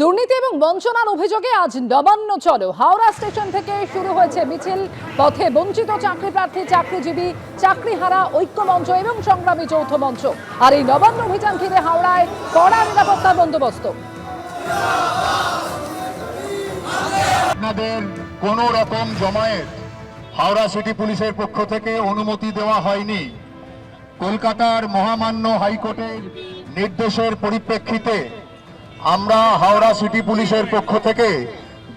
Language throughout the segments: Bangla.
দুর্নীতি এবং বঞ্চনার অভিযোগে আজ নবান্ন চলো। হাওড়া স্টেশন থেকে শুরু হয়েছে মিছিল। পথে বঞ্চিত চাকরি প্রার্থী চাকরিজীবী, চাকরিহারা, ঐক্যমঞ্চ এবং সংগ্রামী যৌথ মঞ্চ। আর এই নবান্ন অভিযান ঘিরে হাওড়ায় কড়া নিরাপত্তার বন্দোবস্ত। আপনাদের কোনো রকম জমায়েত হাওড়া সিটি পুলিশের পক্ষ থেকে অনুমতি দেওয়া হয়নি। কলকাতার মহামান্য হাইকোর্টের নির্দেশের পরিপ্রেক্ষিতে আমরা হাওড়া সিটি পুলিশের পক্ষ থেকে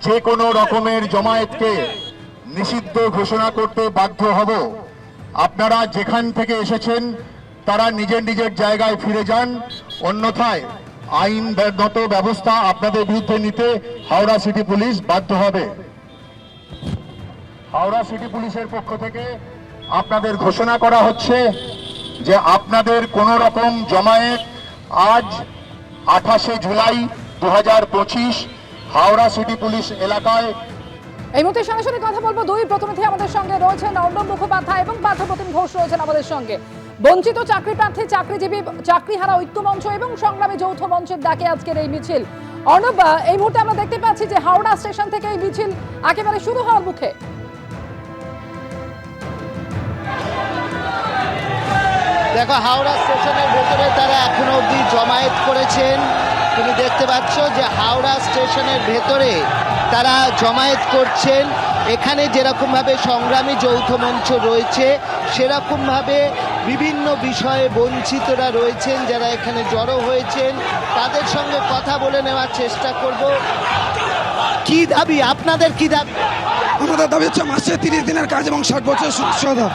যে কোনো রকমের জমায়েতকে নিষিদ্ধ ঘোষণা করতে বাধ্য হব। আপনারা যেখান থেকে এসেছেন, তারা নিজের নিজের জায়গায় ফিরে যান। অন্যথায় আইন আইনগত ব্যবস্থা আপনাদের বিরুদ্ধে নিতে হাওড়া সিটি পুলিশ বাধ্য হবে। হাওড়া সিটি পুলিশের পক্ষ থেকে আপনাদের ঘোষণা করা হচ্ছে যে আপনাদের কোনো রকম জমায়েত আজ আঠাশে জুলাই দুই হাজার পঁচিশ, হাওড়া সিটি পুলিশ এলাকায়। এই মুহূর্তে সরাসরি কথা বলব দুই প্রতিনিধি আমাদের সঙ্গে রয়েছেন অর্ণব মুখোপাধ্যায় এবং পার্থপ্রতিম ঘোষ রয়েছেন আমাদের সঙ্গে। বঞ্চিত চাকরি প্রার্থী চাকরিজীবী, চাকরিহারা ঐক্যমঞ্চ এবং সংগ্রামী যৌথ মঞ্চের ডাকে আজকের এই মিছিল। অর্ণব এই মুহূর্তে আমরা দেখতে পাচ্ছি যে হাওড়া স্টেশন থেকে এই মিছিল একেবারে শুরু হওয়ার মুখে। দেখো, হাওড়া স্টেশনের ভেতরে তারা এখনও অবধি জমায়েত করেছেন। তুমি দেখতে পাচ্ছ যে হাওড়া স্টেশনের ভেতরে তারা জমায়েত করছেন। এখানে যেরকমভাবে সংগ্রামী যৌথ মঞ্চ রয়েছে, সেরকমভাবে বিভিন্ন বিষয়ে বঞ্চিতরা রয়েছেন, যারা এখানে জড়ো হয়েছেন। তাদের সঙ্গে কথা বলে নেওয়ার চেষ্টা করব। কি দাবি? আপনাদের কি দাবি? আমাদের দাবি হচ্ছে মাসে তিরিশ দিনের কাজ এবং ষাট বছর সুস্থতা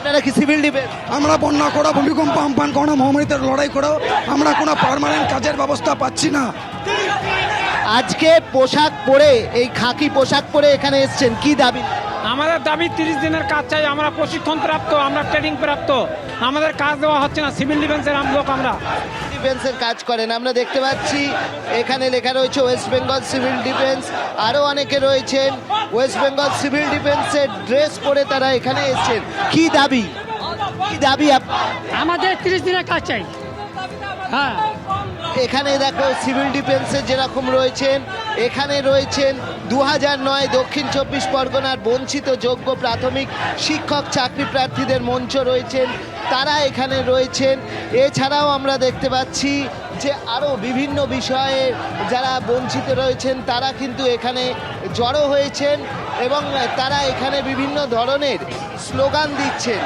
আপনারা কি সিভিল ডিফেন্স আমরা বন্যা করা, ভূমিকম্প আমপান করা, মহামারীতে লড়াই করেও আমরা কোনো পারমানেন্ট কাজের ব্যবস্থা পাচ্ছি না। আজকে পোশাক পরে এই খাকি পোশাক পরে এখানে এসছেন কি দাবি? আমাদের দাবি তিরিশ দিনের কাজ চাই আমরা প্রশিক্ষণ প্রাপ্ত আমরা ট্রেনিং প্রাপ্ত। আমাদের কাজ দেওয়া হচ্ছে না সিভিল ডিফেন্সের আম লোক আমরা। ডিফেন্সের কাজ করেন আমরা দেখতে পাচ্ছি এখানে লেখা রয়েছে ওয়েস্ট বেঙ্গল সিভিল ডিফেন্স আরও অনেকে রয়েছেন। ওয়েস্ট বেঙ্গল সিভিল ডিফেন্সের ড্রেস পরে তারা এখানে এসছেন। কি দাবি? কি দাবি আপ- আমাদের তিরিশ দিনের কাজ চাই। হ্যাঁ। এখানে দেখো সিভিল ডিফেন্সে যেরকম রয়েছেন এখানে রয়েছেন দু নয় দক্ষিণ চব্বিশ পরগনার বঞ্চিত যোগ্য প্রাথমিক শিক্ষক চাকরি প্রার্থীদের মঞ্চ রয়েছেন। তারা এখানে রয়েছেন। এছাড়াও আমরা দেখতে পাচ্ছি যে আরও বিভিন্ন বিষয়ে যারা বঞ্চিত রয়েছেন, তারা কিন্তু এখানে জড়ো হয়েছেন এবং তারা এখানে বিভিন্ন ধরনের স্লোগান দিচ্ছেন।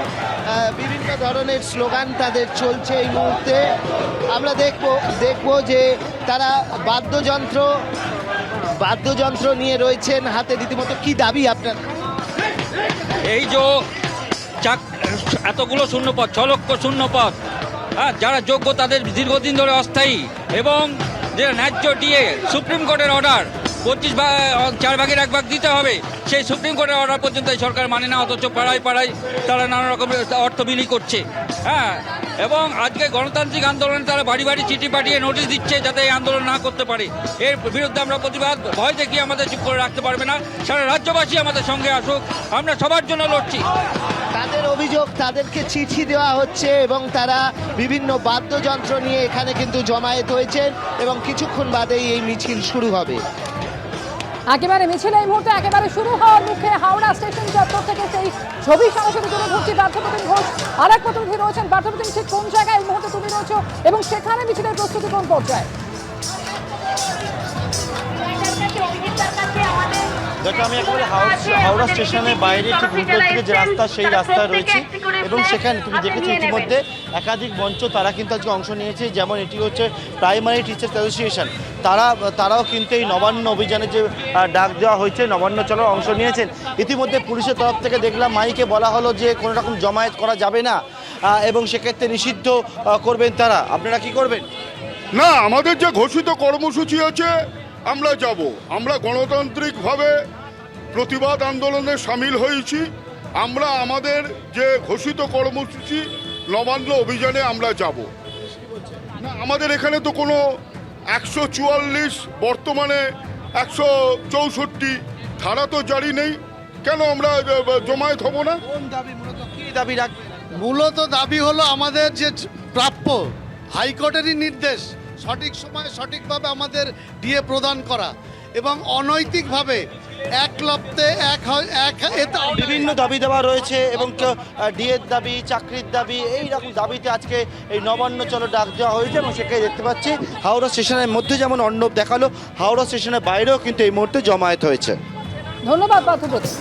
বিভিন্ন ধরনের স্লোগান তাদের চলছে এই মুহূর্তে। আমরা দেখব দেখব যে তারা বাদ্যযন্ত্র বাদ্যযন্ত্র নিয়ে রয়েছেন হাতে রীতিমতো কি দাবি আপনার? এই যে চাক, এতগুলো শূন্যপদ, ছ লক্ষ শূন্যপদ হ্যাঁ যারা যোগ্য তাদের দীর্ঘদিন ধরে অস্থায়ী এবং যে ন্যায্য ডিএ সুপ্রিম কোর্টের অর্ডার পঁচিশ ভাগ চার ভাগের এক ভাগ দিতে হবে। সেই সুপ্রিম কোর্টের অর্ডার পর্যন্ত এই সরকার মানে না, অথচ পাড়ায় পাড়ায় তারা নানা রকমের অর্থ বিলি করছে। হ্যাঁ এবং আজকে গণতান্ত্রিক আন্দোলনে তারা বাড়ি বাড়ি চিঠি পাঠিয়ে নোটিশ দিচ্ছে যাতে এই আন্দোলন না করতে পারে। এর বিরুদ্ধে আমরা প্রতিবাদ, ভয় দেখিয়ে আমাদের চুপ করে রাখতে পারবে না। সারা রাজ্যবাসী আমাদের সঙ্গে আসুক, আমরা সবার জন্য লড়ছি। তাদের অভিযোগ, তাদেরকে চিঠি দেওয়া হচ্ছে এবং তারা বিভিন্ন বাদ্যযন্ত্র নিয়ে এখানে কিন্তু জমায়েত হয়েছেন এবং কিছুক্ষণ বাদেই এই মিছিল শুরু হবে। একেবারে মিছিল এই মুহূর্তে একেবারে শুরু হওয়ার মুখে হাওড়া স্টেশন চত্বর থেকে সেই ছবি সরাসরি তুলে ধরছি পার্থপ্রতিম ঘোষ। আর এক প্রতিনিধি রয়েছেন পার্থপ্রতিম, ঠিক কোন জায়গায় এই মুহূর্তে তুমি রয়েছো এবং সেখানে মিছিলের প্রস্তুতি কোন পর্যায়ে? দেখো, আমি একেবারে হাওড়া স্টেশনের বাইরে, ঠিক উল্টো দিকে যে রাস্তা, সেই রাস্তায় রয়েছি। এবং সেখানে তুমি দেখেছ ইতিমধ্যে একাধিক মঞ্চ তারা কিন্তু আজকে অংশ নিয়েছে যেমন এটি হচ্ছে প্রাইমারি টিচার্স অ্যাসোসিয়েশন তারা তারাও কিন্তু এই নবান্ন অভিযানে যে ডাক দেওয়া হয়েছে নবান্ন চলার অংশ নিয়েছেন। ইতিমধ্যে পুলিশের তরফ থেকে দেখলাম মাইকে বলা হলো যে কোনো রকম জমায়েত করা যাবে না এবং সেক্ষেত্রে নিষিদ্ধ করবেন তারা। আপনারা কি করবেন? না আমাদের যে ঘোষিত কর্মসূচি আছে আমরা যাব। আমরা গণতান্ত্রিকভাবে প্রতিবাদ আন্দোলনে সামিল হয়েছি। আমরা আমাদের যে ঘোষিত কর্মসূচি, নবান্ন অভিযানে আমরা যাব। আমাদের এখানে তো কোনো একশো চুয়াল্লিশ, বর্তমানে একশো চৌষট্টি ধারা তো জারি নেই। কেন আমরা জমায়েত হব না? দাবি রাখবেন মূলত দাবি হলো আমাদের যে প্রাপ্য হাইকোর্টেরই নির্দেশ, সঠিক সময়ে সঠিকভাবে আমাদের ডিএ প্রদান করা এবং অনৈতিকভাবে এক লপ্তে এক হয়- এক এতে বিভিন্ন দাবি দেওয়া রয়েছে এবং ডিএর দাবি চাকরির দাবি এই রকম দাবিতে আজকে এই নবান্ন চলো ডাক দেওয়া হয়েছে এবং সেখানে দেখতে পাচ্ছি হাওড়া স্টেশনের মধ্যে যেমন অর্ণব দেখাল হাওড়া স্টেশনের বাইরেও কিন্তু এই মুহূর্তে জমায়েত হয়েছে। ধন্যবাদ পার্থপ্রতিম